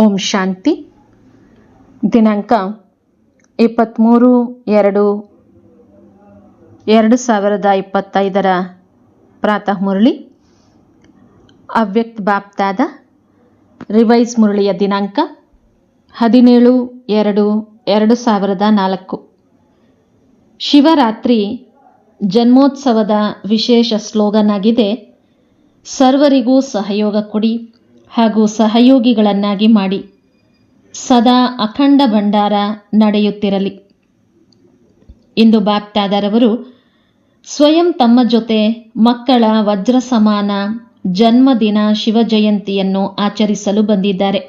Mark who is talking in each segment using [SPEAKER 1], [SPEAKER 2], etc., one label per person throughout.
[SPEAKER 1] ಓಂ ಶಾಂತಿ. ದಿನಾಂಕ ಇಪ್ಪತ್ತ್ಮೂರು ಎರಡು ಎರಡು ಸಾವಿರದ ಇಪ್ಪತ್ತೈದರ ಪ್ರಾತಃ ಮುರಳಿ. ಅವ್ಯಕ್ತ ಬಾಪ್ತಾದ ರಿವೈಸ್ ಮುರಳಿಯ ದಿನಾಂಕ ಹದಿನೇಳು ಎರಡು ಎರಡು ಸಾವಿರದ ನಾಲ್ಕು. ಶಿವರಾತ್ರಿ ಜನ್ಮೋತ್ಸವದ ವಿಶೇಷ ಸ್ಲೋಗನ್ ಆಗಿದೆ, ಸರ್ವರಿಗೂ ಸಹಯೋಗ ಕೊಡಿ. ಹಾಗೂ ಸಹಯೋಗಿಗಳನ್ನಾಗಿ ಮಾಡಿ. ಸದಾ ಅಖಂಡ ಭಂಡಾರ ನಡೆಯುತ್ತಿರಲಿ. ಇಂದು ಬಾಪ್ತಾದರವರು ಸ್ವಯಂ ತಮ್ಮ ಜೊತೆ ಮಕ್ಕಳ ವಜ್ರ ಸಮಾನ ಜನ್ಮದಿನ ಶಿವಜಯಂತಿಯನ್ನು ಆಚರಿಸಲು ಬಂದಿದ್ದಾರೆ.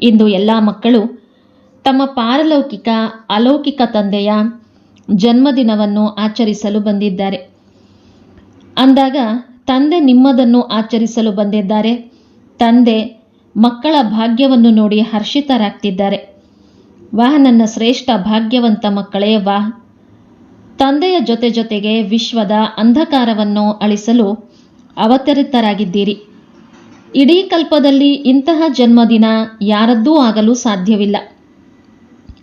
[SPEAKER 1] ಇಂದು ಎಲ್ಲ ಮಕ್ಕಳು ತಮ್ಮ ಪಾರಲೌಕಿಕ, ಅಲೌಕಿಕ ತಂದೆಯ ಜನ್ಮದಿನವನ್ನು ಆಚರಿಸಲು ಬಂದಿದ್ದಾರೆ. ಅಂದಾಗ ತಂದೆ ನಿಮ್ಮದನ್ನು ಆಚರಿಸಲು ಬಂದಿದ್ದಾರೆ. ತಂದೆ ಮಕ್ಕಳ ಭಾಗ್ಯವನ್ನು ನೋಡಿ ಹರ್ಷಿತರಾಗ್ತಿದ್ದಾರೆ. ವಾಹ, ನನ್ನ ಶ್ರೇಷ್ಠ ಭಾಗ್ಯವಂತ ಮಕ್ಕಳೇ, ವಾಹ್. ತಂದೆಯ ಜೊತೆ ಜೊತೆಗೆ ವಿಶ್ವದ ಅಂಧಕಾರವನ್ನು ಅಳಿಸಲು ಅವತರಿತರಾಗಿದ್ದೀರಿ. ಇಡೀ ಕಲ್ಪದಲ್ಲಿ ಇಂತಹ ಜನ್ಮದಿನ ಯಾರದ್ದೂ ಆಗಲು ಸಾಧ್ಯವಿಲ್ಲ.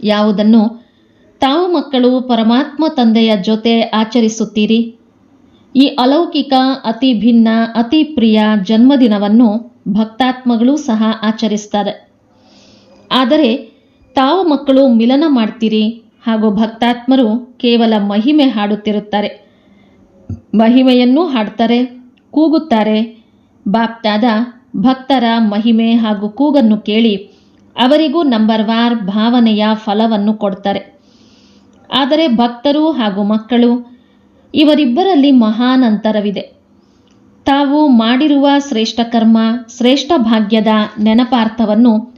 [SPEAKER 1] ಯಾವುದನ್ನು ತಾವು ಮಕ್ಕಳು ಪರಮಾತ್ಮ ತಂದೆಯ ಜೊತೆ ಆಚರಿಸುತ್ತೀರಿ? ಈ ಅಲೌಕಿಕ, ಅತಿ ಭಿನ್ನ, ಅತಿ ಪ್ರಿಯ ಜನ್ಮದಿನವನ್ನು ಭಕ್ತಾತ್ಮಗಳು ಸಹ ಆಚರಿಸ್ತಾರೆ. ಆದರೆ ತಾವು ಮಕ್ಕಳು ಮಿಲನ ಮಾಡ್ತೀರಿ? ಹಾಗೂ ಭಕ್ತಾತ್ಮರು ಕೇವಲ ಮಹಿಮೆ ಹಾಡುತ್ತಿರುತ್ತಾರೆ. ಮಹಿಮೆಯನ್ನೂ ಹಾಡ್ತಾರೆ, ಕೂಗುತ್ತಾರೆ. ಬಾಪ್ತಾದ ಭಕ್ತರ ಮಹಿಮೆ ಹಾಗೂ ಕೂಗನ್ನು ಕೇಳಿ ಅವರಿಗೂ ನಂಬರ್ ವಾರ್ ಭಾವನೆಯ ಫಲವನ್ನು ಕೊಡ್ತಾರೆ. ಆದರೆ ಭಕ್ತರು ಹಾಗೂ ಮಕ್ಕಳು ಇವರಿಬ್ಬರಲ್ಲಿ ಮಹಾನ್ ಅಂತರವಿದೆ. ತಾವು ಮಾಡಿರುವ ಶ್ರೇಷ್ಠ ಕರ್ಮ, ಶ್ರೇಷ್ಠ ಭಾಗ್ಯದ ನೆನಪಾರ್ಥವನ್ನು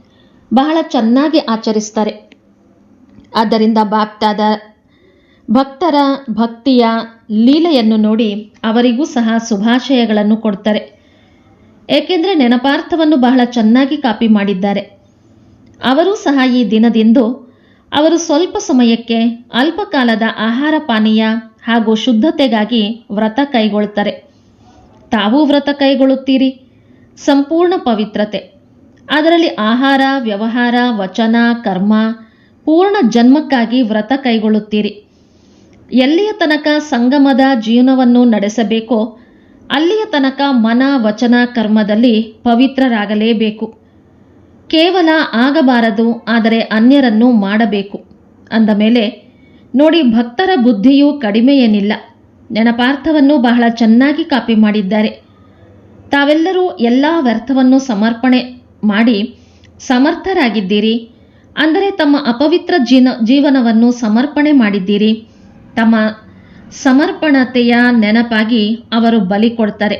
[SPEAKER 1] ಬಹಳ ಚೆನ್ನಾಗಿ ಆಚರಿಸ್ತಾರೆ. ಆದ್ದರಿಂದ ಬಾಪ್ತಾದ ಭಕ್ತರ ಭಕ್ತಿಯ ಲೀಲೆಯನ್ನು ನೋಡಿ ಅವರಿಗೂ ಸಹ ಶುಭಾಶಯಗಳನ್ನು ಕೊಡ್ತಾರೆ. ಏಕೆಂದರೆ ನೆನಪಾರ್ಥವನ್ನು ಬಹಳ ಚೆನ್ನಾಗಿ ಕಾಪಿ ಮಾಡಿದ್ದಾರೆ. ಅವರು ಸಹ ಈ ದಿನದಿಂದು ಅವರು ಸ್ವಲ್ಪ ಸಮಯಕ್ಕೆ ಅಲ್ಪಕಾಲದ ಆಹಾರ ಪಾನೀಯ ಹಾಗೂ ಶುದ್ಧತೆಗಾಗಿ ವ್ರತ ಕೈಗೊಳ್ತಾರೆ. ತಾವೂ ವ್ರತ ಕೈಗೊಳ್ಳುತ್ತೀರಿ? ಸಂಪೂರ್ಣ ಪವಿತ್ರತೆ. ಅದರಲ್ಲಿ ಆಹಾರ, ವ್ಯವಹಾರ, ವಚನ, ಕರ್ಮ, ಪೂರ್ಣ ಜನ್ಮಕ್ಕಾಗಿ ವ್ರತ ಕೈಗೊಳ್ಳುತ್ತೀರಿ. ಎಲ್ಲಿಯ ತನಕ ಸಂಗಮದ ಜೀವನವನ್ನು ನಡೆಸಬೇಕೋ, ಅಲ್ಲಿಯ ತನಕ ಮನ, ವಚನ, ಕರ್ಮದಲ್ಲಿ ಪವಿತ್ರರಾಗಲೇಬೇಕು. ಕೇವಲ ಆಗಬಾರದು, ಆದರೆ ಅನ್ಯರನ್ನು ಮಾಡಬೇಕು. ಅಂದ ಮೇಲೆ, ನೋಡಿ ಭಕ್ತರ ಬುದ್ಧಿಯೂ ಕಡಿಮೆ ಏನಿಲ್ಲ ನೆನಪಾರ್ಥವನ್ನು ಬಹಳ ಚೆನ್ನಾಗಿ ಕಾಪಿ ಮಾಡಿದ್ದಾರೆ. ತಾವೆಲ್ಲರೂ ಎಲ್ಲ ವ್ಯರ್ಥವನ್ನು ಸಮರ್ಪಣೆ ಮಾಡಿ ಸಮರ್ಥರಾಗಿದ್ದೀರಿ. ಅಂದರೆ ತಮ್ಮ ಅಪವಿತ್ರ ಜೀನ, ಜೀವನವನ್ನು ಸಮರ್ಪಣೆ ಮಾಡಿದ್ದೀರಿ. ತಮ್ಮ ಸಮರ್ಪಣತೆಯ ನೆನಪಾಗಿ ಅವರು ಬಲಿ ಕೊಡ್ತಾರೆ.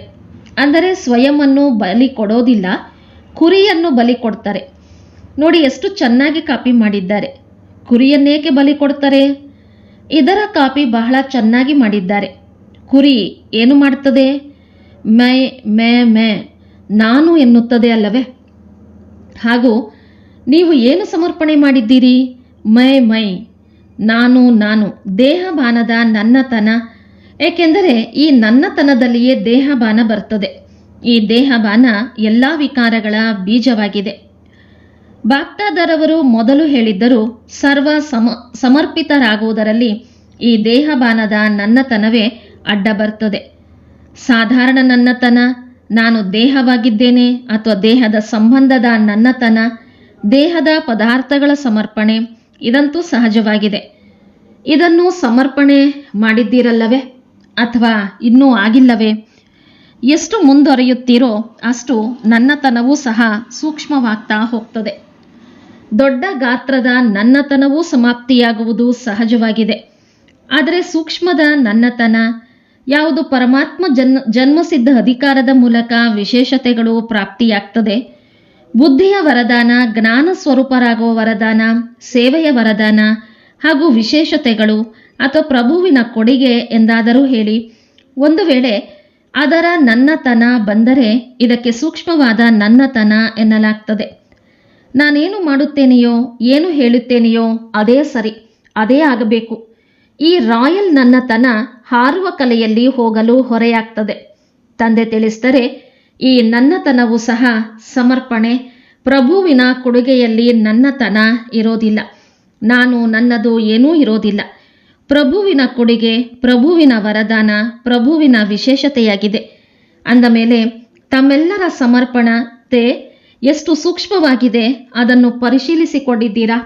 [SPEAKER 1] ಅಂದರೆ ಸ್ವಯಂವನ್ನು ಬಲಿ ಕೊಡೋದಿಲ್ಲ, ಕುರಿಯನ್ನು ಬಲಿ ಕೊಡ್ತಾರೆ. ನೋಡಿ, ಎಷ್ಟು ಚೆನ್ನಾಗಿ ಕಾಪಿ ಮಾಡಿದ್ದಾರೆ. ಕುರಿಯನ್ನೇಕೆ ಬಲಿ ಕೊಡ್ತಾರೆ? ಇದರ ಕಾಪಿ ಬಹಳ ಚೆನ್ನಾಗಿ ಮಾಡಿದ್ದಾರೆ. ಕುರಿ ಏನು ಮಾಡ್ತದೆ? ಮೈ, ಮೇ ಮೇ, ನಾನು ಎನ್ನುತ್ತದೆ ಅಲ್ಲವೇ? ಹಾಗೂ ನೀವು ಏನು ಸಮರ್ಪಣೆ ಮಾಡಿದ್ದೀರಿ? ಮೈ ಮೈ, ನಾನು ನಾನು, ದೇಹಬಾನದ ನನ್ನತನ. ಏಕೆಂದರೆ ಈ ನನ್ನತನದಲ್ಲಿಯೇ ದೇಹಬಾನ ಬರ್ತದೆ. ಈ ದೇಹಬಾನ ಎಲ್ಲ ವಿಕಾರಗಳ ಬೀಜವಾಗಿದೆ. ಬಾಪ್ತಾದರವರು ಮೊದಲು ಹೇಳಿದ್ದರು, ಸರ್ವ ಸಮ, ಸಮರ್ಪಿತರಾಗುವುದರಲ್ಲಿ ಈ ದೇಹಬಾನದ ನನ್ನತನವೇ ಅಡ್ಡ ಬರ್ತದೆ. ಸಾಧಾರಣ ನನ್ನತನ, ನಾನು ದೇಹವಾಗಿದ್ದೇನೆ ಅಥವಾ ದೇಹದ ಸಂಬಂಧದ ನನ್ನತನ, ದೇಹದ ಪದಾರ್ಥಗಳ ಸಮರ್ಪಣೆ, ಇದಂತೂ ಸಹಜವಾಗಿದೆ. ಇದನ್ನು ಸಮರ್ಪಣೆ ಮಾಡಿದ್ದೀರಲ್ಲವೇ? ಅಥವಾ ಇನ್ನೂ ಆಗಿಲ್ಲವೇ? ಎಷ್ಟು ಮುಂದುವರಿಯುತ್ತೀರೋ ಅಷ್ಟು ನನ್ನತನವೂ ಸಹ ಸೂಕ್ಷ್ಮವಾಗ್ತಾ ಹೋಗ್ತದೆ. ದೊಡ್ಡ ಗಾತ್ರದ ನನ್ನತನವೂ ಸಮಾಪ್ತಿಯಾಗುವುದು ಸಹಜವಾಗಿದೆ. ಆದರೆ ಸೂಕ್ಷ್ಮದ ನನ್ನತನ, ಯಾವುದು ಪರಮಾತ್ಮ ಜನ್ಮ, ಜನ್ಮಸಿದ್ಧ ಅಧಿಕಾರದ ಮೂಲಕ ವಿಶೇಷತೆಗಳು ಪ್ರಾಪ್ತಿಯಾಗ್ತದೆ. ಬುದ್ಧಿಯ ವರದಾನ, ಜ್ಞಾನ ಸ್ವರೂಪರಾಗುವ ವರದಾನ, ಸೇವೆಯ ವರದಾನ ಹಾಗೂ ವಿಶೇಷತೆಗಳು ಅಥವಾ ಪ್ರಭುವಿನ ಕೊಡುಗೆ ಎಂದಾದರೂ ಹೇಳಿ, ಒಂದು ವೇಳೆ ಅದರ ನನ್ನತನ ಬಂದರೆ ಇದಕ್ಕೆ ಸೂಕ್ಷ್ಮವಾದ ನನ್ನತನ ಎನ್ನಲಾಗ್ತದೆ. ನಾನೇನು ಮಾಡುತ್ತೇನೆಯೋ, ಏನು ಹೇಳುತ್ತೇನೆಯೋ ಅದೇ ಸರಿ, ಅದೇ ಆಗಬೇಕು. ಈ ರಾಯಲ್ ನನ್ನತನ ಹಾರುವ ಕಲೆಯಲ್ಲಿ ಹೋಗಲು ಹೊರೆಯಾಗ್ತದೆ. ತಂದೆ ತಿಳಿಸಿದರೆ, ಈ ನನ್ನತನವು ಸಹ ಸಮರ್ಪಣೆ, ಪ್ರಭುವಿನ ಕೊಡುಗೆಯಲ್ಲಿ ನನ್ನತನ ಇರೋದಿಲ್ಲ. ನಾನು ನನ್ನದು ಏನೂ ಇರೋದಿಲ್ಲ. ಪ್ರಭುವಿನ ಕೊಡುಗೆ, ಪ್ರಭುವಿನ ವರದಾನ, ಪ್ರಭುವಿನ ವಿಶೇಷತೆಯಾಗಿದೆ. ಅಂದ ಮೇಲೆ, ತಮ್ಮೆಲ್ಲರ ಸಮರ್ಪಣತೆ ಎಷ್ಟು ಸೂಕ್ಷ್ಮವಾಗಿದೆ ಅದನ್ನು ಪರಿಶೀಲಿಸಿಕೊಂಡಿದ್ದೀರಾ?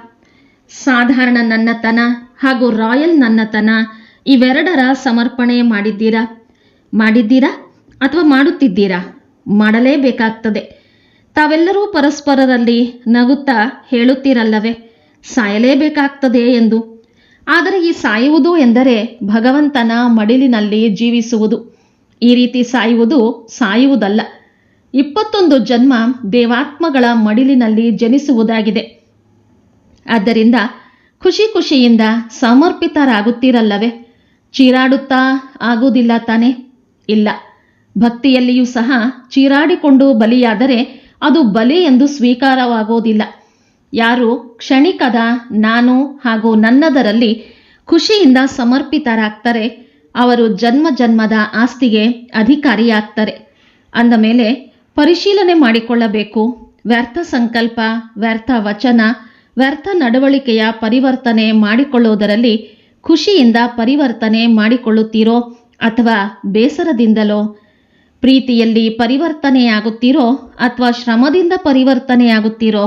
[SPEAKER 1] ಸಾಧಾರಣ ನನ್ನತನ ಹಾಗೂ ರಾಯಲ್ ನನ್ನತನ ಇವೆರಡರ ಸಮರ್ಪಣೆ ಮಾಡಿದ್ದೀರಾ? ಮಾಡಿದ್ದೀರಾ ಅಥವಾ ಮಾಡುತ್ತಿದ್ದೀರಾ? ಮಾಡಲೇಬೇಕಾಗ್ತದೆ. ತಾವೆಲ್ಲರೂ ಪರಸ್ಪರರಲ್ಲಿ ನಗುತ್ತಾ ಹೇಳುತ್ತೀರಲ್ಲವೇ? ಸಾಯಲೇಬೇಕಾಗ್ತದೆ ಎಂದು. ಆದರೆ ಈ ಸಾಯುವುದು ಎಂದರೆ ಭಗವಂತನ ಮಡಿಲಿನಲ್ಲಿ ಜೀವಿಸುವುದು. ಈ ರೀತಿ ಸಾಯುವುದು ಸಾಯುವುದಲ್ಲ. ಇಪ್ಪತ್ತೊಂದು ಜನ್ಮ ದೇವಾತ್ಮಗಳ ಮಡಿಲಿನಲ್ಲಿ ಜನಿಸುವುದಾಗಿದೆ. ಆದ್ದರಿಂದ ಖುಷಿ ಖುಷಿಯಿಂದ ಸಮರ್ಪಿತರಾಗುತ್ತೀರಲ್ಲವೇ? ಚೀರಾಡುತ್ತಾ ಆಗುವುದಿಲ್ಲ ತಾನೆ? ಇಲ್ಲ. ಭಕ್ತಿಯಲ್ಲಿಯೂ ಸಹ ಚೀರಾಡಿಕೊಂಡು ಬಲಿಯಾದರೆ ಅದು ಬಲಿ ಎಂದು ಸ್ವೀಕಾರವಾಗುವುದಿಲ್ಲ. ಯಾರು ಕ್ಷಣಿಕದ ನಾನು ಹಾಗೂ ನನ್ನದರಲ್ಲಿ ಖುಷಿಯಿಂದ ಸಮರ್ಪಿತರಾಗ್ತಾರೆ, ಅವರು ಜನ್ಮ ಜನ್ಮದ ಆಸ್ತಿಗೆ ಅಧಿಕಾರಿಯಾಗ್ತಾರೆ. ಅಂದ ಮೇಲೆ ಪರಿಶೀಲನೆ ಮಾಡಿಕೊಳ್ಳಬೇಕು. ವ್ಯರ್ಥ ಸಂಕಲ್ಪ, ವ್ಯರ್ಥ ವಚನ, ವ್ಯರ್ಥ ನಡವಳಿಕೆಯ ಪರಿವರ್ತನೆ ಮಾಡಿಕೊಳ್ಳುವುದರಲ್ಲಿ ಖುಷಿಯಿಂದ ಪರಿವರ್ತನೆ ಮಾಡಿಕೊಳ್ಳುತ್ತೀರೋ ಅಥವಾ ಬೇಸರದಿಂದಲೋ? ಪ್ರೀತಿಯಲ್ಲಿ ಪರಿವರ್ತನೆಯಾಗುತ್ತೀರೋ ಅಥವಾ ಶ್ರಮದಿಂದ ಪರಿವರ್ತನೆಯಾಗುತ್ತೀರೋ?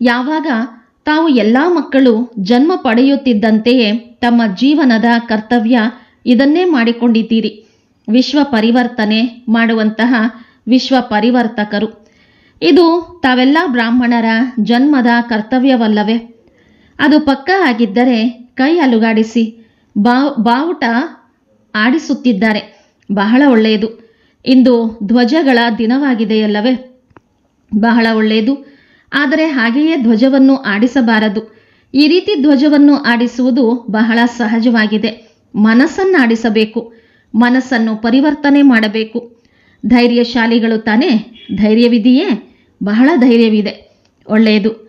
[SPEAKER 1] ಯಾವಾಗ ತಾವು ಎಲ್ಲ ಮಕ್ಕಳು ಜನ್ಮ ಪಡೆಯುತ್ತಿದ್ದಂತೆಯೇ ತಮ್ಮ ಜೀವನದ ಕರ್ತವ್ಯ ಇದನ್ನೇ ಮಾಡಿಕೊಂಡಿದ್ದೀರಿ. ವಿಶ್ವ ಪರಿವರ್ತನೆ ಮಾಡುವಂತಹ ವಿಶ್ವ ಪರಿವರ್ತಕರು. ಇದು ತಾವೆಲ್ಲ ಬ್ರಾಹ್ಮಣರ ಜನ್ಮದ ಕರ್ತವ್ಯವಲ್ಲವೇ? ಅದು ಪಕ್ಕ ಆಗಿದ್ದರೆ ಕೈ ಅಲುಗಾಡಿಸಿ ಬಾ ಬಾವುಟ ಆಡಿಸುತ್ತಿದ್ದಾರೆ. ಬಹಳ ಒಳ್ಳೆಯದು. ಇಂದು ಧ್ವಜಗಳ ದಿನವಾಗಿದೆಯಲ್ಲವೇ? ಬಹಳ ಒಳ್ಳೆಯದು. ಆದರೆ ಹಾಗೆಯೇ ಧ್ವಜವನ್ನು ಆಡಿಸಬಾರದು. ಈ ರೀತಿ ಧ್ವಜವನ್ನು ಆಡಿಸುವುದು ಬಹಳ ಸಹಜವಾಗಿದೆ. ಮನಸ್ಸನ್ನಾಡಿಸಬೇಕು. ಮನಸ್ಸನ್ನು ಪರಿವರ್ತನೆ ಮಾಡಬೇಕು. ಧೈರ್ಯಶಾಲಿಗಳು ತಾನೇ? ಧೈರ್ಯವಿದೆಯೇ? ಬಹಳ ಧೈರ್ಯವಿದೆ. ಒಳ್ಳೆಯದು.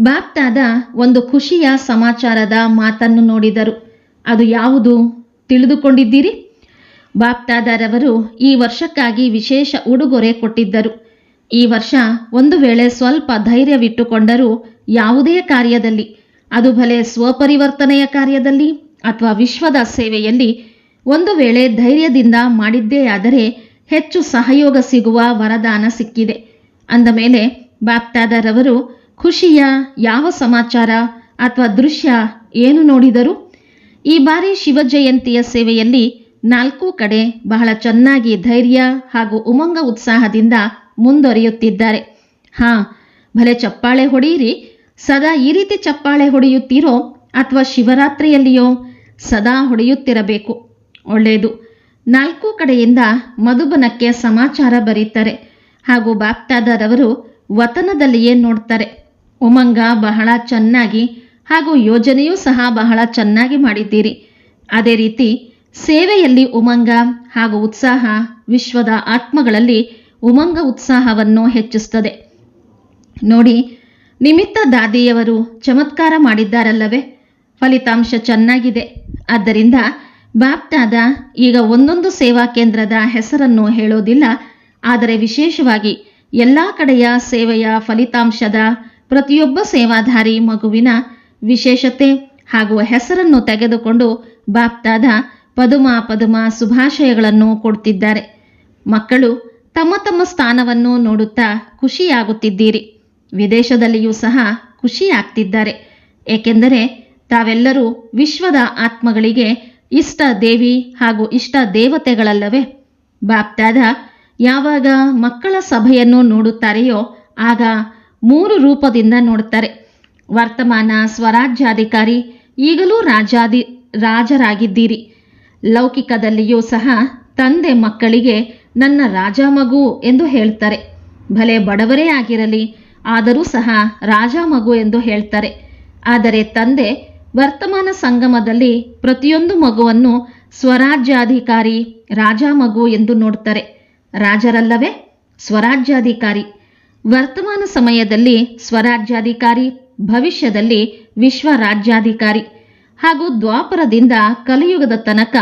[SPEAKER 1] ಬಾಪ್ತಾದ ಒಂದು ಖುಷಿಯ ಸಮಾಚಾರದ ಮಾತನ್ನು ನೋಡಿದರು. ಅದು ಯಾವುದು ತಿಳಿದುಕೊಂಡಿದ್ದೀರಿ? ಬಾಪ್ತಾದರವರು ಈ ವರ್ಷಕ್ಕಾಗಿ ವಿಶೇಷ ಉಡುಗೊರೆ ಕೊಟ್ಟಿದ್ದರು. ಈ ವರ್ಷ ಒಂದು ವೇಳೆ ಸ್ವಲ್ಪ ಧೈರ್ಯವಿಟ್ಟುಕೊಂಡರೂ ಯಾವುದೇ ಕಾರ್ಯದಲ್ಲಿ, ಅದು ಭಲೆ ಸ್ವಪರಿವರ್ತನೆಯ ಕಾರ್ಯದಲ್ಲಿ ಅಥವಾ ವಿಶ್ವದ ಸೇವೆಯಲ್ಲಿ ಒಂದು ವೇಳೆ ಧೈರ್ಯದಿಂದ ಮಾಡಿದ್ದೇ ಆದರೆ ಹೆಚ್ಚು ಸಹಯೋಗ ಸಿಗುವ ವರದಾನ ಸಿಕ್ಕಿದೆ. ಅಂದ ಮೇಲೆ ಬಾಪ್ತಾದರವರು, ಖುಷಿಯ ಯಾವ ಸಮಾಚಾರ ಅಥವಾ ದೃಶ್ಯ ಏನು ನೋಡಿದರು, ಈ ಬಾರಿ ಶಿವಜಯಂತಿಯ ಸೇವೆಯಲ್ಲಿ ನಾಲ್ಕು ಕಡೆ ಬಹಳ ಚೆನ್ನಾಗಿ ಧೈರ್ಯ ಹಾಗೂ ಉಮಂಗ ಉತ್ಸಾಹದಿಂದ ಮುಂದುವರಿಯುತ್ತಿದ್ದಾರೆ ಹಾ, ಭಲೆ ಚಪ್ಪಾಳೆ ಹೊಡೆಯಿರಿ. ಸದಾ ಈ ರೀತಿ ಚಪ್ಪಾಳೆ ಹೊಡೆಯುತ್ತೀರೋ ಅಥವಾ ಶಿವರಾತ್ರಿಯಲ್ಲಿಯೋ ಸದಾ ಹೊಡೆಯುತ್ತಿರಬೇಕು. ಒಳ್ಳೆಯದು. ನಾಲ್ಕು ಕಡೆಯಿಂದ ಮಧುಬನಕ್ಕೆ ಸಮಾಚಾರ ಬರೀತಾರೆ. ಹಾಗೂ ಬಾಪ್ತಾದರವರು ವತನದಲ್ಲಿಯೇ ನೋಡ್ತಾರೆ. ಉಮಂಗ ಬಹಳ ಚೆನ್ನಾಗಿ ಹಾಗೂ ಯೋಜನೆಯೂ ಸಹ ಬಹಳ ಚೆನ್ನಾಗಿ ಮಾಡಿದ್ದೀರಿ. ಅದೇ ರೀತಿ ಸೇವೆಯಲ್ಲಿ ಉಮಂಗ ಹಾಗೂ ಉತ್ಸಾಹ ವಿಶ್ವದ ಆತ್ಮಗಳಲ್ಲಿ ಉಮಂಗ ಉತ್ಸಾಹವನ್ನು ಹೆಚ್ಚಿಸ್ತದೆ ನೋಡಿ, ನಿಮಿತ್ತ ದಾದಿಯವರು ಚಮತ್ಕಾರ ಮಾಡಿದ್ದಾರಲ್ಲವೇ? ಫಲಿತಾಂಶ ಚೆನ್ನಾಗಿದೆ. ಆದ್ದರಿಂದ ಬಾಪ್ತಾದ ಈಗ ಒಂದೊಂದು ಸೇವಾ ಕೇಂದ್ರದ ಹೆಸರನ್ನು ಹೇಳೋದಿಲ್ಲ, ಆದರೆ ವಿಶೇಷವಾಗಿ ಎಲ್ಲ ಕಡೆಯ ಸೇವೆಯ ಫಲಿತಾಂಶದ ಪ್ರತಿಯೊಬ್ಬ ಸೇವಾಧಾರಿ ಮಗುವಿನ ವಿಶೇಷತೆ ಹಾಗೂ ಹೆಸರನ್ನು ತೆಗೆದುಕೊಂಡು ಬಾಪ್ತಾದ ಪದುಮ ಪದುಮ ಶುಭಾಶಯಗಳನ್ನು ಕೊಡ್ತಿದ್ದಾರೆ. ಮಕ್ಕಳು ತಮ್ಮ ತಮ್ಮ ಸ್ಥಾನವನ್ನು ನೋಡುತ್ತಾ ಖುಷಿಯಾಗುತ್ತಿದ್ದೀರಿ. ವಿದೇಶದಲ್ಲಿಯೂ ಸಹ ಖುಷಿಯಾಗ್ತಿದ್ದಾರೆ. ಏಕೆಂದರೆ ತಾವೆಲ್ಲರೂ ವಿಶ್ವದ ಆತ್ಮಗಳಿಗೆ ಇಷ್ಟ ದೇವಿ ಹಾಗೂ ಇಷ್ಟ ದೇವತೆಗಳಲ್ಲವೇ? ಬಾಪ್ತಾದ ಯಾವಾಗ ಮಕ್ಕಳ ಸಭೆಯನ್ನು ನೋಡುತ್ತಾರೆಯೋ ಆಗ ಮೂರು ರೂಪದಿಂದ ನೋಡುತ್ತಾರೆ. ವರ್ತಮಾನ ಸ್ವರಾಜ್ಯಾಧಿಕಾರಿ, ಈಗಲೂ ರಾಜಾದಿ ರಾಜರಾಗಿದ್ದೀರಿ. ಲೌಕಿಕದಲ್ಲಿಯೂ ಸಹ ತಂದೆ ಮಕ್ಕಳಿಗೆ ನನ್ನ ರಾಜ ಮಗು ಎಂದು ಹೇಳ್ತಾರೆ. ಭಲೆ ಬಡವರೇ ಆಗಿರಲಿ, ಆದರೂ ಸಹ ರಾಜ ಮಗು ಎಂದು ಹೇಳ್ತಾರೆ. ಆದರೆ ತಂದೆ ವರ್ತಮಾನ ಸಂಗಮದಲ್ಲಿ ಪ್ರತಿಯೊಂದು ಮಗುವನ್ನು ಸ್ವರಾಜ್ಯಾಧಿಕಾರಿ ರಾಜ ಮಗು ಎಂದು ನೋಡ್ತಾರೆ ರಾಜರಲ್ಲವೇ? ಸ್ವರಾಜ್ಯಾಧಿಕಾರಿ. ವರ್ತಮಾನ ಸಮಯದಲ್ಲಿ ಸ್ವರಾಜ್ಯಾಧಿಕಾರಿ, ಭವಿಷ್ಯದಲ್ಲಿ ವಿಶ್ವ ರಾಜ್ಯಾಧಿಕಾರಿ ಹಾಗೂ ದ್ವಾಪರದಿಂದ ಕಲಿಯುಗದ ತನಕ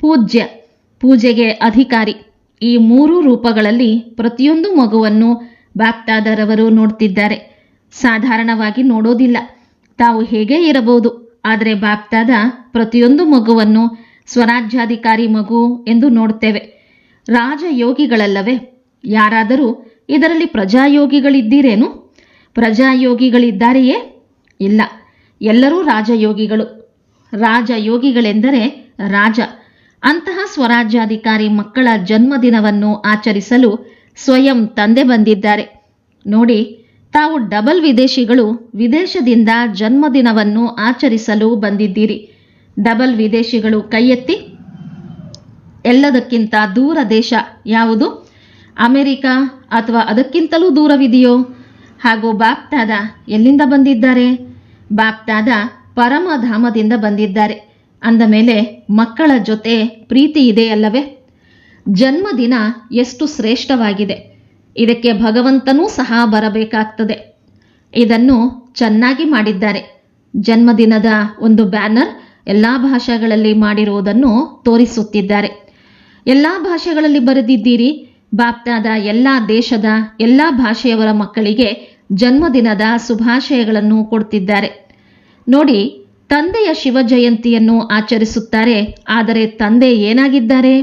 [SPEAKER 1] ಪೂಜ್ಯ, ಪೂಜೆಗೆ ಅಧಿಕಾರಿ. ಈ ಮೂರು ರೂಪಗಳಲ್ಲಿ ಪ್ರತಿಯೊಂದು ಮಗುವನ್ನು ಬಾಕ್ತಾದರವರು ನೋಡ್ತಿದ್ದಾರೆ ಸಾಧಾರಣವಾಗಿ ನೋಡೋದಿಲ್ಲ. ತಾವು ಹೇಗೆ ಇರಬಹುದು? ಆದರೆ ಬಾಪ್ತಾದ ಪ್ರತಿಯೊಂದು ಮಗುವನ್ನು ಸ್ವರಾಜ್ಯಾಧಿಕಾರಿ ಮಗು ಎಂದು ನೋಡ್ತೇವೆ. ರಾಜಯೋಗಿಗಳಲ್ಲವೇ? ಯಾರಾದರೂ ಇದರಲ್ಲಿ ಪ್ರಜಾಯೋಗಿಗಳಿದ್ದೀರೇನು? ಪ್ರಜಾಯೋಗಿಗಳಿದ್ದಾರೆಯೇ? ಇಲ್ಲ. ಎಲ್ಲರೂ ರಾಜಯೋಗಿಗಳು. ರಾಜಯೋಗಿಗಳೆಂದರೆ ರಾಜ. ಅಂತಹ ಸ್ವರಾಜ್ಯಾಧಿಕಾರಿ ಮಕ್ಕಳ ಜನ್ಮದಿನವನ್ನು ಆಚರಿಸಲು ಸ್ವಯಂ ತಂದೆ ಬಂದಿದ್ದಾರೆ. ನೋಡಿ ತಾವು ಡಬಲ್ ವಿದೇಶಿಗಳು ವಿದೇಶದಿಂದ ಜನ್ಮದಿನವನ್ನು ಆಚರಿಸಲು ಬಂದಿದ್ದೀರಿ. ಡಬಲ್ ವಿದೇಶಿಗಳು ಕೈ ಎತ್ತಿ ಎಲ್ಲದಕ್ಕಿಂತ ದೂರ ದೇಶ ಯಾವುದು? ಅಮೆರಿಕ ಅಥವಾ ಅದಕ್ಕಿಂತಲೂ ದೂರವಿದೆಯೋ? ಹಾಗೂ ಬಾಪ್ತಾದ ಎಲ್ಲಿಂದ ಬಂದಿದ್ದಾರೆ? ಬಾಪ್ತಾದ ಪರಮಧಾಮದಿಂದ ಬಂದಿದ್ದಾರೆ. ಅಂದ ಮೇಲೆ ಮಕ್ಕಳ ಜೊತೆ ಪ್ರೀತಿ ಇದೆ ಅಲ್ಲವೇ? ಜನ್ಮದಿನ ಎಷ್ಟು ಶ್ರೇಷ್ಠವಾಗಿದೆ. ಇದಕ್ಕೆ ಭಗವಂತನೂ ಸಹ ಬರಬೇಕಾಗ್ತದೆ. ಇದನ್ನು ಚೆನ್ನಾಗಿ ಮಾಡಿದ್ದಾರೆ. ಜನ್ಮದಿನದ ಒಂದು ಬ್ಯಾನರ್ ಎಲ್ಲ ಭಾಷೆಗಳಲ್ಲಿ ಮಾಡಿರುವುದನ್ನು ತೋರಿಸುತ್ತಿದ್ದಾರೆ. ಎಲ್ಲ ಭಾಷೆಗಳಲ್ಲಿ ಬರೆದಿದ್ದೀರಿ. ಬಾಪ್ತಾದ ಎಲ್ಲ ದೇಶದ ಎಲ್ಲ ಭಾಷೆಯವರ ಮಕ್ಕಳಿಗೆ ಜನ್ಮದಿನದ ಶುಭಾಶಯಗಳನ್ನು ಕೊಡ್ತಿದ್ದಾರೆ. ನೋಡಿ, ತಂದೆಯ ಶಿವ ಜಯಂತಿಯನ್ನು ಆಚರಿಸುತ್ತಾರೆ, ಆದರೆ ತಂದೆ ಏನಾಗಿದ್ದಾರೆ?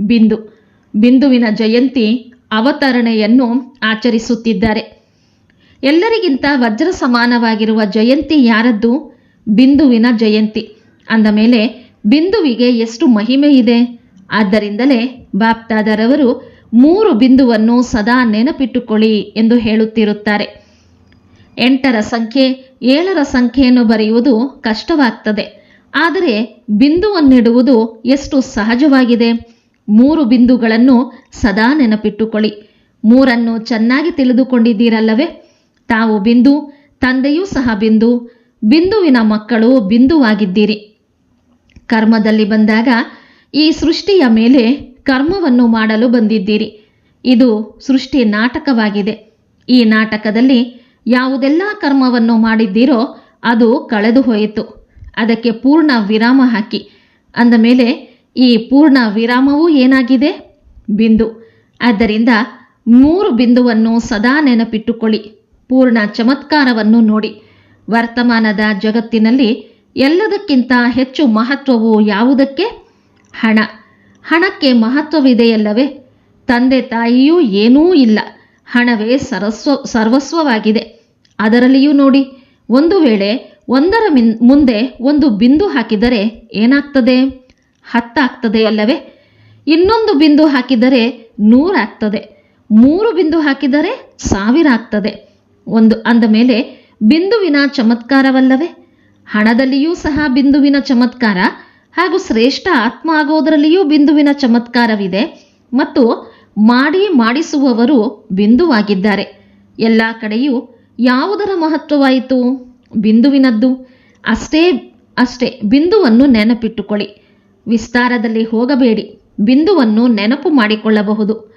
[SPEAKER 1] ಬಿಂದು. ಬಿಂದುವಿನ ಜಯಂತಿ ಅವತರಣೆಯನ್ನು ಆಚರಿಸುತ್ತಿದ್ದಾರೆ. ಎಲ್ಲರಿಗಿಂತ ವಜ್ರ ಸಮಾನವಾಗಿರುವ ಜಯಂತಿ ಯಾರದ್ದು? ಬಿಂದುವಿನ ಜಯಂತಿ. ಅಂದ ಮೇಲೆ, ಬಿಂದುವಿಗೆ ಎಷ್ಟು ಮಹಿಮೆ ಇದೆ? ಆದ್ದರಿಂದಲೇ ಬಾಪ್ತಾದರವರು ಮೂರು ಬಿಂದುವನ್ನು ಸದಾ ನೆನಪಿಟ್ಟುಕೊಳ್ಳಿ ಎಂದು ಹೇಳುತ್ತಿರುತ್ತಾರೆ. ಎಂಟರ ಸಂಖ್ಯೆ, ಏಳರ ಸಂಖ್ಯೆಯನ್ನು ಬರೆಯುವುದು ಕಷ್ಟವಾಗ್ತದೆ. ಆದರೆ ಬಿಂದುವನ್ನಿಡುವುದು ಎಷ್ಟು ಸಹಜವಾಗಿದೆ? ಮೂರು ಬಿಂದುಗಳನ್ನು ಸದಾ ನೆನಪಿಟ್ಟುಕೊಳ್ಳಿ. ಮೂರನ್ನು ಚೆನ್ನಾಗಿ ತಿಳಿದುಕೊಂಡಿದ್ದೀರಲ್ಲವೇ? ತಾವು ಬಿಂದು, ತಂದೆಯೂ ಸಹ ಬಿಂದು, ಬಿಂದುವಿನ ಮಕ್ಕಳು ಬಿಂದುವಾಗಿದ್ದೀರಿ. ಕರ್ಮದಲ್ಲಿ ಬಂದಾಗ ಈ ಸೃಷ್ಟಿಯ ಮೇಲೆ ಕರ್ಮವನ್ನು ಮಾಡಲು ಬಂದಿದ್ದೀರಿ. ಇದು ಸೃಷ್ಟಿ ನಾಟಕವಾಗಿದೆ. ಈ ನಾಟಕದಲ್ಲಿ ಯಾವುದೆಲ್ಲ ಕರ್ಮವನ್ನು ಮಾಡಿದ್ದೀರೋ ಅದು ಕಳೆದು ಹೋಯಿತು ಅದಕ್ಕೆ ಪೂರ್ಣ ವಿರಾಮ ಹಾಕಿ. ಅಂದ ಮೇಲೆ ಈ ಪೂರ್ಣ ವಿರಾಮವೂ ಏನಾಗಿದೆ? ಬಿಂದು. ಆದ್ದರಿಂದ ಮೂರು ಬಿಂದುವನ್ನು ಸದಾ ನೆನಪಿಟ್ಟುಕೊಳ್ಳಿ. ಪೂರ್ಣ ಚಮತ್ಕಾರವನ್ನು ನೋಡಿ. ವರ್ತಮಾನದ ಜಗತ್ತಿನಲ್ಲಿ ಎಲ್ಲದಕ್ಕಿಂತ ಹೆಚ್ಚು ಮಹತ್ವವು ಯಾವುದಕ್ಕೆ? ಹಣ. ಹಣಕ್ಕೆ ಮಹತ್ವವಿದೆಯಲ್ಲವೇ? ತಂದೆ ತಾಯಿಯೂ ಏನೂ ಇಲ್ಲ. ಹಣವೇ ಸರಸ್ವ ಸರ್ವಸ್ವವಾಗಿದೆ. ಅದರಲ್ಲಿಯೂ ನೋಡಿ. ಒಂದು ವೇಳೆ ಒಂದರ ಮುಂದೆ ಒಂದು ಬಿಂದು ಹಾಕಿದರೆ ಏನಾಗ್ತದೆ? ಹತ್ತಾಗ್ತದೆ ಅಲ್ಲವೇ? ಇನ್ನೊಂದು ಬಿಂದು ಹಾಕಿದರೆ ನೂರಾಗ್ತದೆ. ಮೂರು ಬಿಂದು ಹಾಕಿದರೆ ಸಾವಿರ ಆಗ್ತದೆ ಒಂದು ಅಂದ ಮೇಲೆ, ಬಿಂದುವಿನ ಚಮತ್ಕಾರವಲ್ಲವೇ? ಹಣದಲ್ಲಿಯೂ ಸಹ ಬಿಂದುವಿನ ಚಮತ್ಕಾರ ಹಾಗೂ ಶ್ರೇಷ್ಠ ಆತ್ಮ ಆಗೋದರಲ್ಲಿಯೂ ಬಿಂದುವಿನ ಚಮತ್ಕಾರವಿದೆ ಮತ್ತು ಮಾಡಿ ಮಾಡಿಸುವವರು ಬಿಂದುವಾಗಿದ್ದಾರೆ. ಎಲ್ಲ ಕಡೆಯೂ ಯಾವುದರ ಮಹತ್ವವಾಯಿತು? ಬಿಂದುವಿನದ್ದು. ಅಷ್ಟೇ ಅಷ್ಟೇ. ಬಿಂದುವನ್ನು ನೆನಪಿಟ್ಟುಕೊಳ್ಳಿ. ವಿಸ್ತಾರದಲ್ಲಿ ಹೋಗಬೇಡಿ. ಬಿಂದುವನ್ನು ನೆನಪು ಮಾಡಿಕೊಳ್ಳಬಹುದು.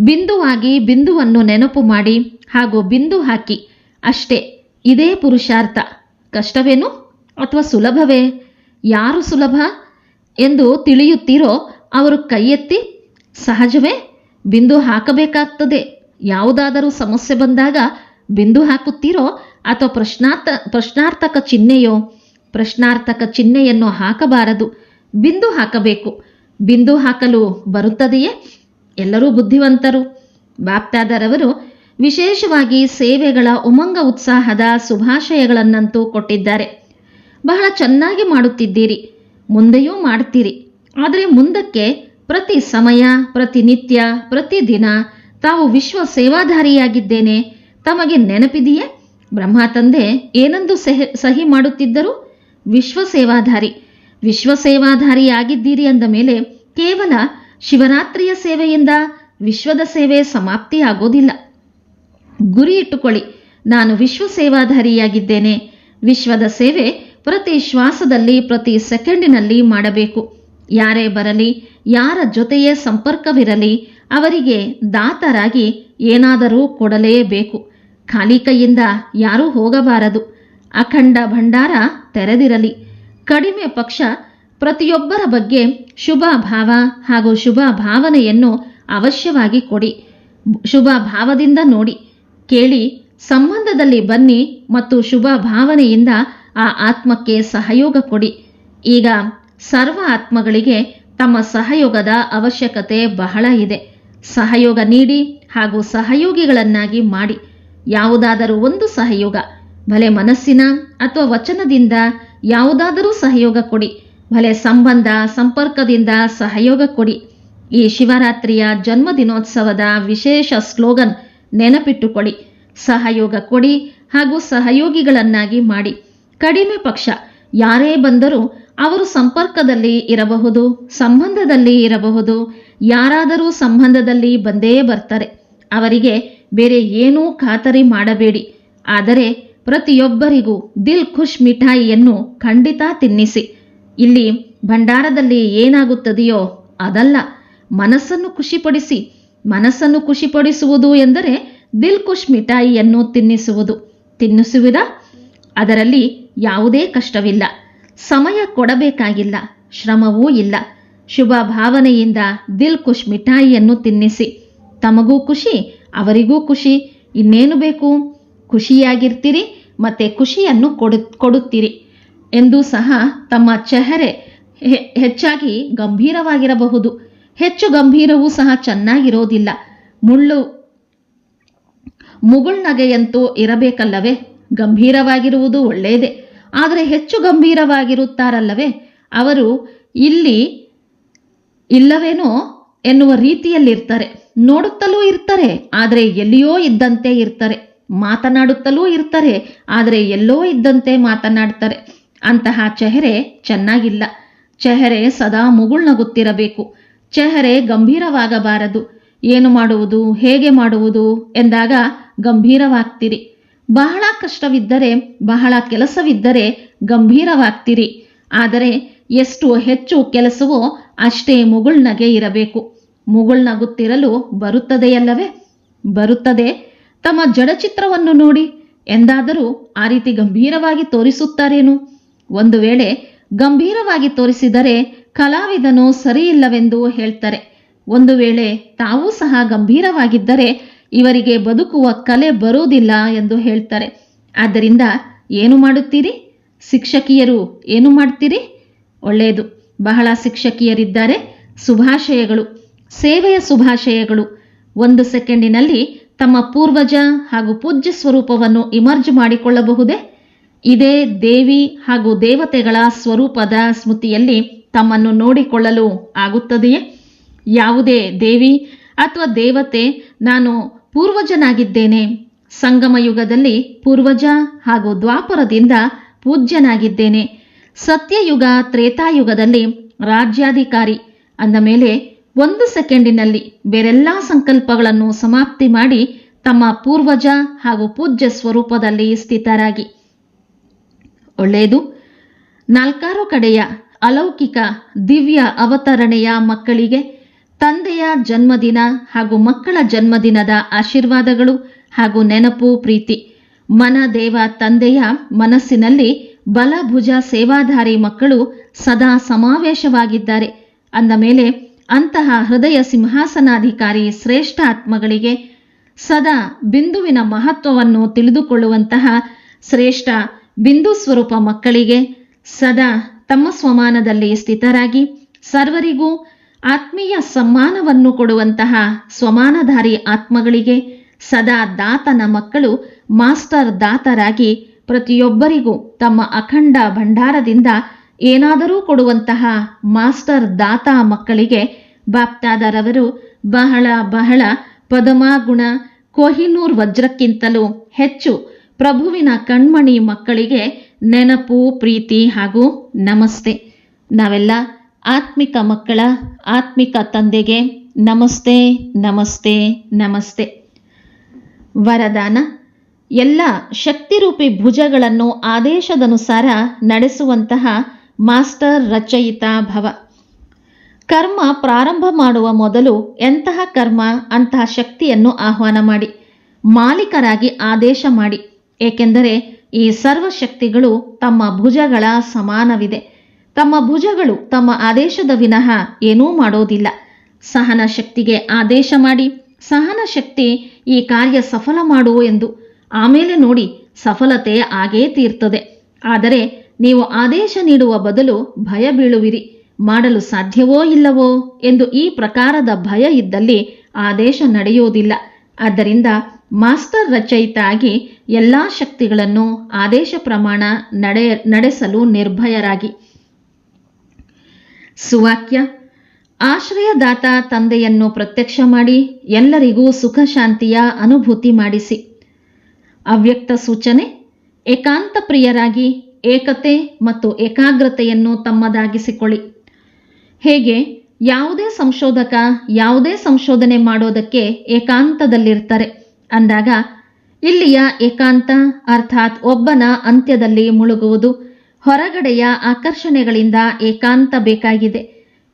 [SPEAKER 1] ಬಿಂದುವಾಗಿ ಬಿಂದುವನ್ನು ನೆನಪು ಮಾಡಿ ಹಾಗೂ ಬಿಂದು ಹಾಕಿ. ಅಷ್ಟೇ, ಇದೇ ಪುರುಷಾರ್ಥ. ಕಷ್ಟವೇನು ಅಥವಾ ಸುಲಭವೇ? ಯಾರು ಸುಲಭ ಎಂದು ತಿಳಿಯುತ್ತೀರೋ ಅವರು ಕೈಯೆತ್ತಿ, ಸಹಜವೇ, ಬಿಂದು ಹಾಕಬೇಕಾಗ್ತದೆ. ಯಾವುದಾದರೂ ಸಮಸ್ಯೆ ಬಂದಾಗ ಬಿಂದು ಹಾಕುತ್ತೀರೋ ಅಥವಾ ಪ್ರಶ್ನಾರ್ಥ, ಪ್ರಶ್ನಾರ್ಥಕ ಚಿಹ್ನೆಯೋ, ಪ್ರಶ್ನಾರ್ಥಕ ಚಿಹ್ನೆಯನ್ನು ಹಾಕಬಾರದು. ಬಿಂದು ಹಾಕಬೇಕು. ಬಿಂದು ಹಾಕಲು ಬರುತ್ತದೆಯೇ? ಎಲ್ಲರೂ ಬುದ್ಧಿವಂತರು. ಬಾಪ್ತಾದರವರು ವಿಶೇಷವಾಗಿ ಸೇವೆಗಳ ಉಮಂಗ ಉತ್ಸಾಹದ ಶುಭಾಶಯಗಳನ್ನಂತೂ ಕೊಟ್ಟಿದ್ದಾರೆ. ಬಹಳ ಚೆನ್ನಾಗಿ ಮಾಡುತ್ತಿದ್ದೀರಿ. ಮುಂದೆಯೂ ಮಾಡ್ತೀರಿ. ಆದರೆ ಮುಂದಕ್ಕೆ ಪ್ರತಿ ಸಮಯ ಪ್ರತಿನಿತ್ಯ ಪ್ರತಿದಿನ ತಾವು ವಿಶ್ವ ಸೇವಾಧಾರಿಯಾಗಿದ್ದೇನೆ. ತಮಗೆ ನೆನಪಿದೆಯೇ? ಬ್ರಹ್ಮ ತಂದೆ ಏನೆಂದು ಸಹಿ ಸಹಿ ಮಾಡುತ್ತಿದ್ದರು? ವಿಶ್ವ ಸೇವಾಧಾರಿ. ವಿಶ್ವ ಸೇವಾಧಾರಿಯಾಗಿದ್ದೀರಿ ಅಂದ ಮೇಲೆ ಕೇವಲ ಶಿವರಾತ್ರಿಯ ಸೇವೆಯಿಂದ ವಿಶ್ವದ ಸೇವೆ ಸಮಾಪ್ತಿಯಾಗೋದಿಲ್ಲ. ಗುರಿ ಇಟ್ಟುಕೊಳ್ಳಿ. ನಾನು ವಿಶ್ವ ಸೇವಾಧಾರಿಯಾಗಿದ್ದೇನೆ ವಿಶ್ವದ ಸೇವೆ ಪ್ರತಿ ಶ್ವಾಸದಲ್ಲಿ, ಪ್ರತಿ ಸೆಕೆಂಡಿನಲ್ಲಿ ಮಾಡಬೇಕು. ಯಾರೇ ಬರಲಿ, ಯಾರ ಜೊತೆಯೇ ಸಂಪರ್ಕವಿರಲಿ, ಅವರಿಗೆ ದಾತರಾಗಿ ಏನಾದರೂ ಕೊಡಲೇಬೇಕು. ಖಾಲಿ ಕೈಯಿಂದ ಯಾರೂ ಹೋಗಬಾರದು. ಅಖಂಡ ಭಂಡಾರ ತೆರೆದಿರಲಿ. ಕಡಿಮೆ ಪಕ್ಷ ಪ್ರತಿಯೊಬ್ಬರ ಬಗ್ಗೆ ಶುಭ ಭಾವ ಹಾಗೂ ಶುಭ ಭಾವನೆಯನ್ನು ಅವಶ್ಯವಾಗಿ ಕೊಡಿ. ಶುಭ ಭಾವದಿಂದ ನೋಡಿ. ಕೇಳಿ, ಸಂಬಂಧದಲ್ಲಿ ಬನ್ನಿ ಮತ್ತು ಶುಭ ಭಾವನೆಯಿಂದ ಆ ಆತ್ಮಕ್ಕೆ ಸಹಯೋಗ ಕೊಡಿ. ಈಗ ಸರ್ವ ಆತ್ಮಗಳಿಗೆ ತಮ್ಮ ಸಹಯೋಗದ ಅವಶ್ಯಕತೆ ಬಹಳ ಇದೆ. ಸಹಯೋಗ ನೀಡಿ ಹಾಗೂ ಸಹಯೋಗಿಗಳನ್ನಾಗಿ ಮಾಡಿ. ಯಾವುದಾದರೂ ಒಂದು ಸಹಯೋಗ. ಭಲೆ ಮನಸ್ಸಿನ ಅಥವಾ ವಚನದಿಂದ ಯಾವುದಾದರೂ ಸಹಯೋಗ ಕೊಡಿ. ಭಲೆ ಸಂಬಂಧ, ಸಂಪರ್ಕದಿಂದ ಸಹಯೋಗ ಕೊಡಿ. ಈ ಶಿವರಾತ್ರಿಯ ಜನ್ಮದಿನೋತ್ಸವದ ವಿಶೇಷ ಸ್ಲೋಗನ್ ನೆನಪಿಟ್ಟುಕೊಳ್ಳಿ. ಸಹಯೋಗ ಕೊಡಿ ಹಾಗೂ ಸಹಯೋಗಿಗಳನ್ನಾಗಿ ಮಾಡಿ. ಕಡಿಮೆ ಪಕ್ಷ, ಯಾರೇ ಬಂದರೂ ಅವರು ಸಂಪರ್ಕದಲ್ಲಿ ಇರಬಹುದು, ಸಂಬಂಧದಲ್ಲಿ ಇರಬಹುದು, ಯಾರಾದರೂ ಸಂಬಂಧದಲ್ಲಿ ಬಂದೇ ಬರ್ತಾರೆ. ಅವರಿಗೆ ಬೇರೆ ಏನೂ ಖಾತರಿ ಮಾಡಬೇಡಿ. ಆದರೆ ಪ್ರತಿಯೊಬ್ಬರಿಗೂ ದಿಲ್ ಖುಷ್ ಮಿಠಾಯಿಯನ್ನು ಖಂಡಿತ ತಿನ್ನಿಸಿ. ಇಲ್ಲಿ ಭಂಡಾರದಲ್ಲಿ ಏನಾಗುತ್ತದೆಯೋ ಅದಲ್ಲ. ಮನಸ್ಸನ್ನು ಖುಷಿಪಡಿಸಿ. ಮನಸ್ಸನ್ನು ಖುಷಿಪಡಿಸುವುದು ಎಂದರೆ ದಿಲ್ ಖುಷ್ ಮಿಠಾಯಿಯನ್ನು ತಿನ್ನಿಸುವುದು. ತಿನ್ನಿಸುವಿರಾ? ಅದರಲ್ಲಿ ಯಾವುದೇ ಕಷ್ಟವಿಲ್ಲ. ಸಮಯ ಕೊಡಬೇಕಾಗಿಲ್ಲ. ಶ್ರಮವೂ ಇಲ್ಲ. ಶುಭ ಭಾವನೆಯಿಂದ ದಿಲ್ ಖುಷ್ ಮಿಠಾಯಿಯನ್ನು ತಿನ್ನಿಸಿ. ತಮಗೂ ಖುಷಿ, ಅವರಿಗೂ ಖುಷಿ. ಇನ್ನೇನು ಬೇಕು? ಖುಷಿಯಾಗಿರ್ತೀರಿ. ಮತ್ತೆ ಖುಷಿಯನ್ನು ಕೊಡು, ಕೊಡುತ್ತೀರಿ ಎಂದು ಸಹ ತಮ್ಮ ಚೆಹರೆ ಹೆಚ್ಚಾಗಿ ಗಂಭೀರವಾಗಿರಬಹುದು. ಹೆಚ್ಚು ಗಂಭೀರವೂ ಸಹ ಚೆನ್ನಾಗಿರೋದಿಲ್ಲ. ಮುಳ್ಳು ಮುಗುಳ್ನಗೆಯಂತೂ ಇರಬೇಕಲ್ಲವೇ? ಗಂಭೀರವಾಗಿರುವುದು ಒಳ್ಳೆಯದೇ. ಆದರೆ ಹೆಚ್ಚು ಗಂಭೀರವಾಗಿರುತ್ತಾರಲ್ಲವೇ? ಅವರು ಇಲ್ಲಿ ಇಲ್ಲವೇನೋ ಎನ್ನುವ ರೀತಿಯಲ್ಲಿರ್ತಾರೆ. ನೋಡುತ್ತಲೂ ಇರ್ತಾರೆ, ಆದರೆ ಎಲ್ಲಿಯೋ ಇದ್ದಂತೆ ಇರ್ತಾರೆ. ಮಾತನಾಡುತ್ತಲೂ ಇರ್ತಾರೆ, ಆದರೆ ಎಲ್ಲೋ ಇದ್ದಂತೆ ಮಾತನಾಡ್ತಾರೆ. ಅಂತಹ ಚೆಹರೆ ಚೆನ್ನಾಗಿಲ್ಲ. ಚೆಹರೆ ಸದಾ ಮುಗುಳ್ನಗುತ್ತಿರಬೇಕು. ಚೆಹರೆ ಗಂಭೀರವಾಗಬಾರದು. ಏನು ಮಾಡುವುದು, ಹೇಗೆ ಮಾಡುವುದು ಎಂದಾಗ ಗಂಭೀರವಾಗ್ತಿರಿ. ಬಹಳ ಕಷ್ಟವಿದ್ದರೆ, ಬಹಳ ಕೆಲಸವಿದ್ದರೆ ಗಂಭೀರವಾಗ್ತಿರಿ. ಆದರೆ ಎಷ್ಟು ಹೆಚ್ಚು ಕೆಲಸವೋ ಅಷ್ಟೇ ಮುಗುಳ್ನಗೆ ಇರಬೇಕು. ಮುಗುಳ್ನಗುತ್ತಿರಲು ಬರುತ್ತದೆಯಲ್ಲವೇ? ಬರುತ್ತದೆ. ತಮ್ಮ ಜಡಚಿತ್ರವನ್ನು ನೋಡಿ ಎಂದಾದರೂ ಆ ರೀತಿ ಗಂಭೀರವಾಗಿ ತೋರಿಸುತ್ತಾರೇನು? ಒಂದು ವೇಳೆ ಗಂಭೀರವಾಗಿ ತೋರಿಸಿದರೆ ಕಲಾವಿದನು ಸರಿಯಿಲ್ಲವೆಂದು ಹೇಳ್ತಾರೆ. ಒಂದು ವೇಳೆ ತಾವೂ ಸಹ ಗಂಭೀರವಾಗಿದ್ದರೆ ಇವರಿಗೆ ಬದುಕುವ ಕಲೆ ಬರುವುದಿಲ್ಲ ಎಂದು ಹೇಳ್ತಾರೆ. ಆದ್ದರಿಂದ ಏನು ಮಾಡುತ್ತೀರಿ? ಶಿಕ್ಷಕಿಯರು ಏನು ಮಾಡ್ತೀರಿ? ಒಳ್ಳೆಯದು. ಬಹಳ ಶಿಕ್ಷಕಿಯರಿದ್ದಾರೆ. ಶುಭಾಶಯಗಳು. ಸೇವೆಯ ಶುಭಾಶಯಗಳು. ಒಂದು ಸೆಕೆಂಡಿನಲ್ಲಿ ತಮ್ಮ ಪೂರ್ವಜ ಹಾಗೂ ಪೂಜ್ಯ ಸ್ವರೂಪವನ್ನು ಇಮರ್ಜ್ ಮಾಡಿಕೊಳ್ಳಬಹುದೇ? ಇದೇ ದೇವಿ ಹಾಗೂ ದೇವತೆಗಳ ಸ್ವರೂಪದ ಸ್ಮೃತಿಯಲ್ಲಿ ತಮ್ಮನ್ನು ನೋಡಿಕೊಳ್ಳಲು ಆಗುತ್ತದೆಯೇ? ಯಾವುದೇ ದೇವಿ ಅಥವಾ ದೇವತೆ ನಾನು ಪೂರ್ವಜನಾಗಿದ್ದೇನೆ. ಸಂಗಮ ಯುಗದಲ್ಲಿ ಪೂರ್ವಜ ಹಾಗೂ ದ್ವಾಪರದಿಂದ ಪೂಜ್ಯನಾಗಿದ್ದೇನೆ. ಸತ್ಯಯುಗ, ತ್ರೇತಾಯುಗದಲ್ಲಿ ರಾಜ್ಯಾಧಿಕಾರಿ ಅಂದ ಮೇಲೆ ಒಂದು ಸೆಕೆಂಡಿನಲ್ಲಿ ಬೇರೆಲ್ಲ ಸಂಕಲ್ಪಗಳನ್ನು ಸಮಾಪ್ತಿ ಮಾಡಿ ತಮ್ಮ ಪೂರ್ವಜ ಹಾಗೂ ಪೂಜ್ಯ ಸ್ವರೂಪದಲ್ಲಿ ಸ್ಥಿತರಾಗಿ. ಒಳ್ಳೆಯದು. ನಾಲ್ಕಾರು ಕಡೆಯ ಅಲೌಕಿಕ ದಿವ್ಯ ಅವತರಣೆಯ ಮಕ್ಕಳಿಗೆ ತಂದೆಯ ಜನ್ಮದಿನ ಹಾಗೂ ಮಕ್ಕಳ ಜನ್ಮದಿನದ ಆಶೀರ್ವಾದಗಳು ಹಾಗೂ ನೆನಪು, ಪ್ರೀತಿ. ಮನ ದೇವ ತಂದೆಯ ಮನಸ್ಸಿನಲ್ಲಿ ಬಲಭುಜ ಸೇವಾಧಾರಿ ಮಕ್ಕಳು ಸದಾ ಸಮಾವೇಶವಾಗಿದ್ದಾರೆ. ಅಂದ ಮೇಲೆ ಅಂತಹ ಹೃದಯ ಸಿಂಹಾಸನಾಧಿಕಾರಿ ಶ್ರೇಷ್ಠ ಆತ್ಮಗಳಿಗೆ ಸದಾ ಬಿಂದುವಿನ ಮಹತ್ವವನ್ನು ತಿಳಿದುಕೊಳ್ಳುವಂತಹ ಶ್ರೇಷ್ಠ ಬಿಂದು ಸ್ವರೂಪ ಮಕ್ಕಳಿಗೆ ಸದಾ ತಮ್ಮ ಸ್ವಮಾನದಲ್ಲಿ ಸ್ಥಿತರಾಗಿ ಸರ್ವರಿಗೂ ಆತ್ಮೀಯ ಸಮ್ಮಾನವನ್ನು ಕೊಡುವಂತಹ ಸ್ವಮಾನಧಾರಿ ಆತ್ಮಗಳಿಗೆ ಸದಾ ದಾತನ ಮಕ್ಕಳು ಮಾಸ್ಟರ್ ದಾತರಾಗಿ ಪ್ರತಿಯೊಬ್ಬರಿಗೂ ತಮ್ಮ ಅಖಂಡ ಭಂಡಾರದಿಂದ ಏನಾದರೂ ಕೊಡುವಂತಹ ಮಾಸ್ಟರ್ ದಾತ ಮಕ್ಕಳಿಗೆ ಬಾಪ್ತಾದರವರು ಬಹಳ ಬಹಳ ಪದಮಾಗುಣ ಕೊಹಿನೂರ್ ವಜ್ರಕ್ಕಿಂತಲೂ ಹೆಚ್ಚು ಪ್ರಭುವಿನ ಕಣ್ಮಣಿ ಮಕ್ಕಳಿಗೆ ನೆನಪು, ಪ್ರೀತಿ ಹಾಗೂ ನಮಸ್ತೆ. ನಾವೆಲ್ಲ ಆತ್ಮಿಕ ಮಕ್ಕಳ, ಆತ್ಮಿಕ ತಂದೆಗೆ ನಮಸ್ತೆ ನಮಸ್ತೆ ನಮಸ್ತೆ. ವರದಾನ, ಎಲ್ಲ ಶಕ್ತಿರೂಪಿ ಭುಜಗಳನ್ನು ಆದೇಶದನುಸಾರ ನಡೆಸುವಂತಹ ಮಾಸ್ಟರ್ ರಚಯಿತ ಭವ. ಕರ್ಮ ಪ್ರಾರಂಭ ಮಾಡುವ ಮೊದಲು ಎಂತಹ ಕರ್ಮ, ಅಂತಹ ಶಕ್ತಿಯನ್ನು ಆಹ್ವಾನ ಮಾಡಿ. ಮಾಲೀಕರಾಗಿ ಆದೇಶ ಮಾಡಿ. ಏಕೆಂದರೆ ಈ ಸರ್ವ ಶಕ್ತಿಗಳು ತಮ್ಮ ಭುಜಗಳ ಸಮಾನವಿದೆ. ತಮ್ಮ ಭುಜಗಳು ತಮ್ಮ ಆದೇಶದ ವಿನಃ ಏನೂ ಮಾಡೋದಿಲ್ಲ. ಸಹನ ಶಕ್ತಿಗೆ ಆದೇಶ ಮಾಡಿ. ಸಹನ ಶಕ್ತಿ ಈ ಕಾರ್ಯ ಸಫಲ ಮಾಡು ಎಂದು. ಆಮೇಲೆ ನೋಡಿ ಸಫಲತೆ ಆಗೇ ತೀರ್ತದೆ. ಆದರೆ ನೀವು ಆದೇಶ ನೀಡುವ ಬದಲು ಭಯ ಬೀಳುವಿರಿ. ಮಾಡಲು ಸಾಧ್ಯವೋ ಇಲ್ಲವೋ ಎಂದು ಈ ಪ್ರಕಾರದ ಭಯ ಇದ್ದಲ್ಲಿ ಆದೇಶ ನಡೆಯುವುದಿಲ್ಲ. ಆದ್ದರಿಂದ ಮಾಸ್ಟರ್ ರಚಯಿತ ಆಗಿ ಎಲ್ಲ ಶಕ್ತಿಗಳನ್ನು ಆದೇಶ ಪ್ರಮಾಣ ನಡೆ ನಡೆಸಲು ನಿರ್ಭಯರಾಗಿ. ಸುವಾಕ್ಯ, ಆಶ್ರಯದಾತ ತಂದೆಯನ್ನು ಪ್ರತ್ಯಕ್ಷ ಮಾಡಿ, ಎಲ್ಲರಿಗೂ ಸುಖ ಶಾಂತಿಯ ಅನುಭೂತಿ ಮಾಡಿಸಿ. ಅವ್ಯಕ್ತ ಸೂಚನೆ, ಏಕಾಂತ ಪ್ರಿಯರಾಗಿ ಏಕತೆ ಮತ್ತು ಏಕಾಗ್ರತೆಯನ್ನು ತಮ್ಮದಾಗಿಸಿಕೊಳ್ಳಿ. ಹೇಗೆ? ಯಾವುದೇ ಸಂಶೋಧಕ ಯಾವುದೇ ಸಂಶೋಧನೆ ಮಾಡೋದಕ್ಕೆ ಏಕಾಂತದಲ್ಲಿರ್ತಾರೆ. ಅಂದಾಗ, ಇಲ್ಲಿಯ ಏಕಾಂತ ಅರ್ಥಾತ್ ಒಬ್ಬನ ಅಂತ್ಯದಲ್ಲಿ ಮುಳುಗುವುದು ಹೊರಗಡೆಯ ಆಕರ್ಷಣೆಗಳಿಂದ ಏಕಾಂತ ಬೇಕಾಗಿದೆ.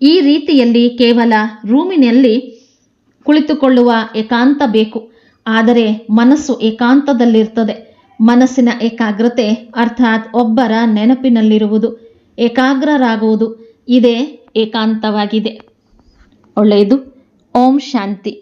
[SPEAKER 1] ಈ ರೀತಿಯಲ್ಲಿ ಕೇವಲ ರೂಮಿನಲ್ಲಿ ಕುಳಿತುಕೊಳ್ಳುವ ಏಕಾಂತ ಬೇಕು. ಆದರೆ ಮನಸ್ಸು ಏಕಾಂತದಲ್ಲಿರ್ತದೆ. ಮನಸ್ಸಿನ ಏಕಾಗ್ರತೆ ಅರ್ಥಾತ್ ಒಬ್ಬರ ನೆನಪಿನಲ್ಲಿರುವುದು. ಏಕಾಗ್ರರಾಗುವುದು ಇದೇ ಏಕಾಂತವಾಗಿದೆ. ಒಳ್ಳೆಯದು. ಓಂ ಶಾಂತಿ.